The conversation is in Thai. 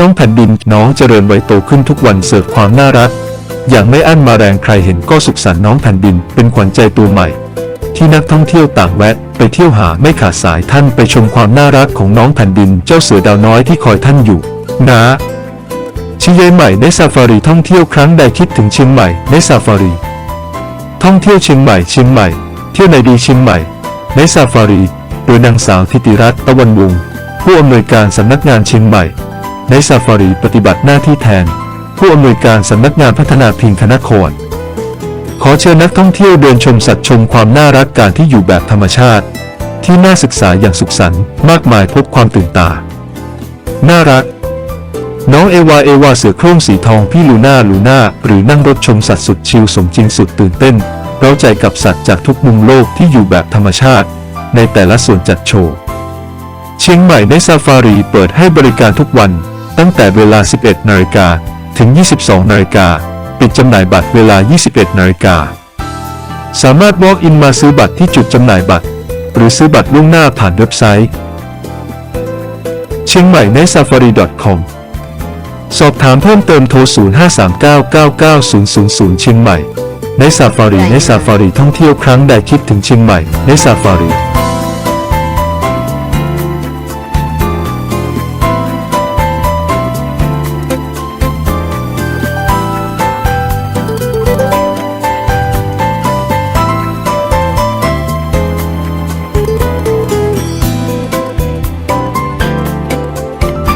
น้องแผ่นดินน้องเจริญวัยโตขึ้นทุกวันเสิร์ฟความน่ารัก อย่างไม่อั้นมาแรงใครเห็นก็สุขสันต์น้องแผ่นดินเป็นขวัญใจตัวใหม่ ที่นักท่องเที่ยวต่างแวะ ไปเที่ยวหาไม่ขาดสายท่านไปชมความน่ารักของน้องแผ่นดินเจ้าเสือดาวน้อยที่คอยท่านอยู่ นะชิเยใหม่ในซาฟารีท่องเที่ยวครั้งใดคิดถึงเชียงใหม่ในซาฟารี ท่องเที่ยวเชียงใหม่เชียงใหม่ เที่ยวในดีเชียงใหม่ในซาฟารี โดยนางสาวทิติรัตน์ตะวันวงศ์ผู้อำนวยการสำนักงานเชียงใหม่ ในซาฟารีปฏิบัติหน้าที่แทน ผู้อำนวยการสำนักงานพัฒนาพิงคณะคนขอเชิญนักท่องเที่ยวเดินชมสัตว์ชมความน่ารักการที่อยู่แบบธรรมชาติ ที่น่าศึกษาอย่างสุขสันต์มากมายพบความตื่นตา น่ารัก น้องเอวาเอวาเสือโคร่งสีทองพี่ลูน่าลูน่าหรือนั่งรถชมสัตว์สุดชิลสมจริงสุดตื่นเต้นเร้าใจกับสัตว์จากทุกมุมโลกที่อยู่แบบธรรมชาติ ในแต่ละส่วนจัดโชว์ เชียงใหม่ในซาฟารีเปิดให้บริการทุกวัน ตั้งแต่เวลา 11 นาฬิกาถึง 22 นาฬิกา ปิดจำหน่ายบัตรเวลา 21 นาฬิกา สามารถ walk in มาซื้อบัตรที่จุดจำหน่ายบัตร หรือซื้อบัตรล่วงหน้าผ่านเว็บไซต์ เชียงใหม่ใน safari.com สอบถามเพิ่มเติมโทร 0539990000 เชียงใหม่ ในซาฟารีในซาฟารีท่องเที่ยวครั้งใดคิดถึงเชียงใหม่ ในซาฟารี